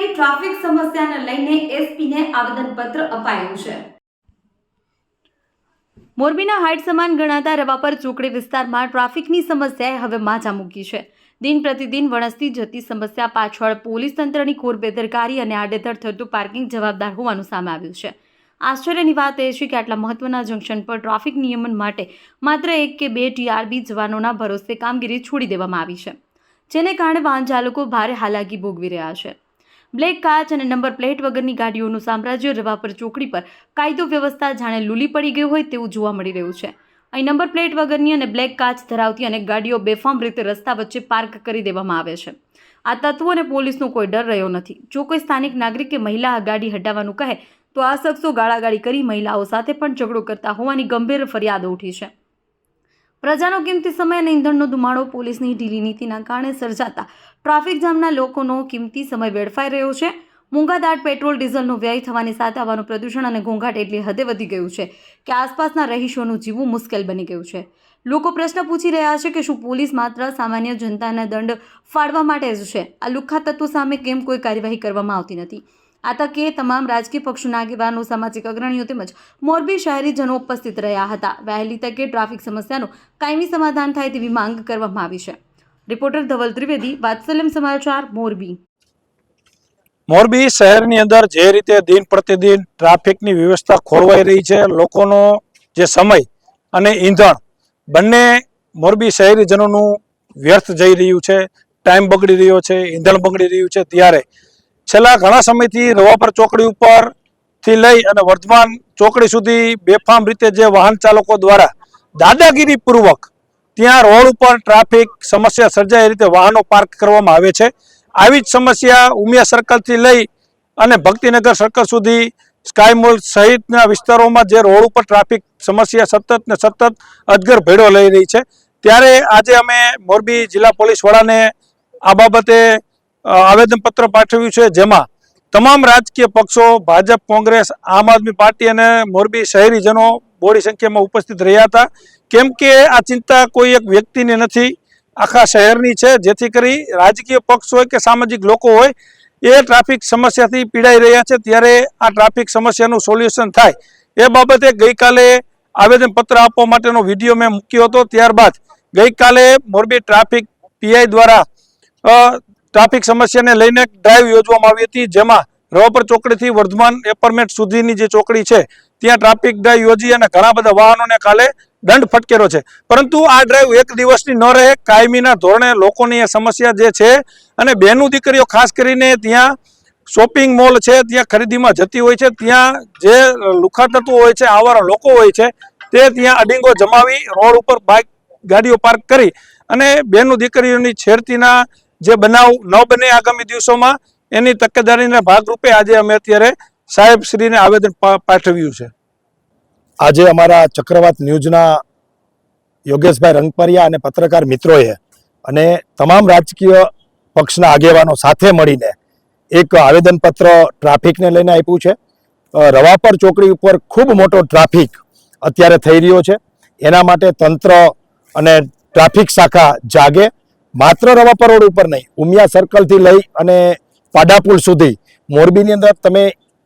સર્જાયેલી ટ્રાફિક સમસ્યાને લઈને એસપીને આવેદનપત્ર અપાયું છે. મોરબીના હાઇટ સમાન ગણાતા રવાપર ચોકડી વિસ્તારમાં ટ્રાફિકની સમસ્યાએ હવે માજા મૂકી છે. દિન પ્રતિદિન વણસતી જતી સમસ્યા પાછળ પોલીસ તંત્રની કોર બેદરકારી અને આડેધડ થતું પાર્કિંગ જવાબદાર હોવાનું સામે આવ્યું છે. આશ્ચર્યની વાત એ છે કે આટલા મહત્વના જંકશન પર ટ્રાફિક નિયમન માટે માત્ર એક કે બે ટીઆરબી જવાનોના ભરોસે કામગીરી છોડી દેવામાં આવી છે. જેને કારણે વાહન ચાલકો ભારે હાલાકી ભોગવી રહ્યા છે. બ્લેક કાચ અને નંબર પ્લેટ વગરની ગાડીઓનું સામ્રાજ્ય રવાપર ચોકડી પર કાયદો વ્યવસ્થા જાણે લૂલી પડી ગઈ હોય તેવું જોવા મળી રહ્યું છે. અહીં નંબર પ્લેટ વગરની અને બ્લેક કાચ ધરાવતી અને ગાડીઓ બેફામ રીતે રસ્તા વચ્ચે પાર્ક કરી દેવામાં આવે છે. આ તત્વો અને પોલીસનો કોઈ ડર રહ્યો નથી. જો કોઈ સ્થાનિક નાગરિક કે મહિલા ગાડી હટાવવાનું કહે, તો આ શખ્સો ગાળાગાળી કરી મહિલાઓ સાથે પણ ઝઘડો કરતા હોવાની ગંભીર ફરિયાદો ઉઠી છે. પ્રજાનો કિંમતી સમય અને ઇંધણનો ધુમાડો પોલીસની ઢીલી નીતિના કારણે સર્જાતા. ટ્રાફિક જામના લોકોનો કિંમતી સમય વેડફાઈ રહ્યો છે. મોંઘાદાટ પેટ્રોલ, ડીઝલનો વ્યય થવાની સાથે આવવાનું પ્રદૂષણ અને ઘોંઘાટ એટલી હદે વધી ગયું છે કે આસપાસના રહીશોનું જીવવું મુશ્કેલ બની ગયું છે. લોકો પ્રશ્ન પૂછી રહ્યા છે કે શું પોલીસ માત્ર સામાન્ય જનતાના દંડ ફાળવા માટે જ છે? આ લુખ્ખા તત્વો સામે કેમ કોઈ કાર્યવાહી કરવામાં આવતી નથી? આ તમામ રાજકીય પક્ષોના આગેવાનો, સામાજિક અગ્રણીઓ તેમજ મોરબી શહેરીજનો ઉપસ્થિત રહ્યા હતા. વહેલી તકે ટ્રાફિક સમસ્યાનું કાયમી સમાધાન થાય તેવી માંગ કરવામાં આવી છે. રિપોર્ટર ધવલ ત્રિવેદી, વાત્સલ્યમ સમાચાર, મોરબી. મોરબી શહેરની અંદર જે રીતે દિન પ્રતિદિન ટ્રાફિકની વ્યવસ્થા ખોરવાઈ રહી છે, લોકોનો જે સમય અને ઈંધણ, બંને મોરબી શહેરીજનોનું વ્યર્થ જઈ રહ્યું છે, ટાઈમ બગડી રહ્યો છે, ઈંધણ બગડી રહ્યું છે, ત્યારે છેલ્લા ઘણા સમયથી રવાપર ચોકડી ઉપરથી લઈ અને વર્તમાન ચોકડી સુધી બેફામ રીતે જે વાહન ચાલકો દ્વારા દાદાગીરી પૂર્વક ત્યાં રોડ ઉપર ટ્રાફિક સમસ્યા સર્જાય એ રીતે વાહનો પાર્ક કરવામાં આવે છે. આવી જ સમસ્યા ઉમિયા સર્કલથી લઈ અને ભક્તિનગર સર્કલ સુધી સ્કાય મોલ સહિતના વિસ્તારોમાં જે રોડ ઉપર ટ્રાફિક સમસ્યા સતત ને સતત અજગર ભેડો લઈ રહી છે. ત્યારે આજે અમે મોરબી જિલ્લા પોલીસ વડાને આ બાબતે આવેદનપત્ર પાઠવ્યું છે, જેમાં તમામ રાજકીય પક્ષો, ભાજપ, કોંગ્રેસ, આમ આદમી પાર્ટી અને મોરબી શહેરીજનો બોડી સંખ્યામાં ઉપસ્થિત રહ્યા હતા. કેમ કે આ ચિંતા કોઈ એક વ્યક્તિની નથી. આખા શહેરની છે, જેથી કરી રાજકીય પક્ષ હોય કે સામાજિક લોકો હોય, એ ટ્રાફિક સમસ્યાથી પીડાઈ રહ્યા છે. ત્યારે આ ટ્રાફિક સમસ્યાનું સોલ્યુશન થાય. એ બાબતે ગઈકાલે આવેદનપત્ર આપવા માટેનો વીડિયો મેં મૂક્યો હતો. ત્યારબાદ ગઈકાલે મોરબી ટ્રાફિક પીઆઈ દ્વારા ટ્રાફિક સમસ્યાને લઈને ડ્રાઈવ યોજવામાં આવી હતી, જેમાં રવાપર ચોકડીથી વર્ધમાન એપાર્ટમેન્ટ સુધીની જે ચોકડી છે, ત્યાં ટ્રાફિક ડ્રાઈવ યોજી અને ઘણા બધા વાહનોને કાલે દંડ ફટકેરો છે. પરંતુ આ ડ્રાઈવ એક દિવસની ન રહે, કાયમીના ધોરણે લોકોની એ સમસ્યા જે છે અને બહેનું દીકરીઓ ખાસ કરીને ત્યાં શોપિંગ મોલ છે, ત્યાં ખરીદીમાં જતી હોય છે, ત્યાં જે લુખા તત્વો હોય છે, આવારા લોકો હોય છે, તે ત્યાં અડીંગો જમાવી રોડ ઉપર બાઇક ગાડીઓ પાર્ક કરી અને બેનું દીકરીઓની છેડતીના જે બનાવ ન બને આગામી દિવસોમાં, એની તકેદારીના ભાગરૂપે આજે અમે અત્યારે સાહેબ શ્રીને આવેદન પાઠવ્યું છે. આજે અમારા ચક્રવાત ન્યૂઝના યોગેશભાઈ રંગપરિયા અને પત્રકાર મિત્રોએ અને તમામ રાજકીય પક્ષના આગેવાનો સાથે મળીને એક આવેદનપત્ર ટ્રાફિકને લઈને આપ્યું છે. રવાપર ચોકડી ઉપર ખૂબ મોટો ટ્રાફિક અત્યારે થઈ રહ્યો છે. એના માટે તંત્ર અને ટ્રાફિક શાખા જાગે. માત્ર રવાપર રોડ ઉપર નહીં, ઉમિયા સર્કલથી લઈ અને પાડાપુલ સુધી. મોરબીની અંદર તમે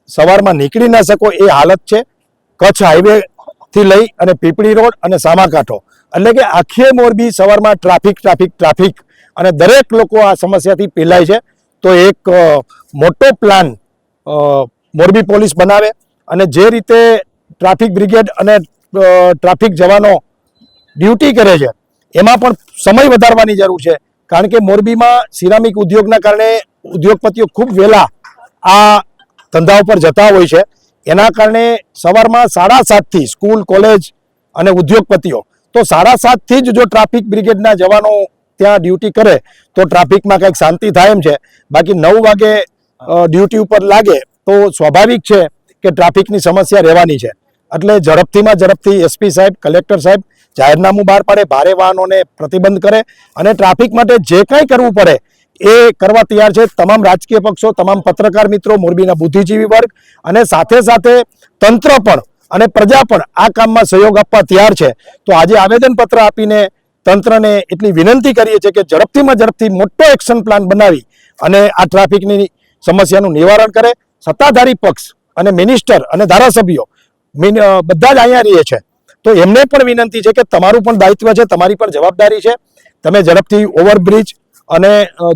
સવારમાં નીકળી ના શકો, એ હાલત છે. કચ્છ હાઈવેથી લઈ અને પીપળી રોડ અને સામાકાંઠો. એટલે કે આખી મોરબી સવારમાં ટ્રાફિક ટ્રાફિક ટ્રાફિક અને દરેક લોકો આ સમસ્યાથી પીલાય છે. તો એક મોટો પ્લાન મોરબી પોલીસ બનાવે અને જે રીતે ટ્રાફિક બ્રિગેડ અને ટ્રાફિક જવાનો ડ્યુટી કરે છે એમાં પણ સમય વધારવાની જરૂર છે. કારણ કે મોરબીમાં સિરામિક ઉદ્યોગના કારણે ઉદ્યોગપતિઓ ખૂબ વહેલા આ ધંધા ઉપર જતા હોય છે. એના કારણે સવારમાં સાડા સાતથી સ્કૂલ, કોલેજ અને ઉદ્યોગપતિઓ, તો સાડા સાતથી જ જો ટ્રાફિક બ્રિગેડના જવાનો ત્યાં ડ્યુટી કરે, તો ટ્રાફિકમાં કંઈક શાંતિ થાય એમ છે. બાકી નવ વાગે ડ્યુટી ઉપર લાગે, તો સ્વાભાવિક છે કે ટ્રાફિકની સમસ્યા રહેવાની છે. એટલે ઝડપથીમાં ઝડપથી એસપી સાહેબ, કલેક્ટર સાહેબ જાહેરનામું બહાર પાડે, ભારે વાહનોને પ્રતિબંધ કરે અને ટ્રાફિક માટે જે કાંઈ કરવું પડે એ કરવા તૈયાર છે તમામ રાજકીય પક્ષો, તમામ પત્રકાર મિત્રો, મોરબીના બુદ્ધિજીવી વર્ગ અને સાથે સાથે તંત્ર પણ અને પ્રજા પણ આ કામમાં સહયોગ આપવા તૈયાર છે. તો આજે આવેદનપત્ર આપીને તંત્રને એટલી વિનંતી કરીએ છીએ કે ઝડપથીમાં ઝડપથી મોટો એક્શન પ્લાન બનાવી અને આ ટ્રાફિકની સમસ્યાનું નિવારણ કરે. સત્તાધારી પક્ષ અને મિનિસ્ટર અને ધારાસભ્યો બધા જ અહીંયા રહીએ છે. તો એમને પણ વિનંતી છે કે તમારું પણ દાયિત્વ છે, તમારી પણ જવાબદારી છે. તમે ઝડપથી ઓવરબ્રિજ અને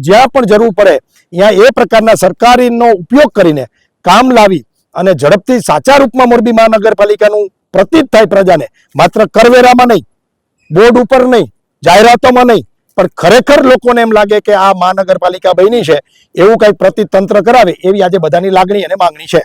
જ્યાં પણ જરૂર પડે, ત્યાં એ પ્રકારના સરકારીનો ઉપયોગ કરીને કામ લાવી અને ઝડપથી સાચા રૂપમાં મોરબી મહાનગરપાલિકાનું પ્રતીત થાય પ્રજાને. માત્ર કરવેરામાં નહીં, બોર્ડ ઉપર નહીં, જાહેરાતોમાં નહીં, પણ ખરેખર લોકોને એમ લાગે કે આ મહાનગરપાલિકા બની છે, એવું કંઈક પ્રતિતંત્ર કરાવે એવી આજે બધાની લાગણી અને માંગણી છે.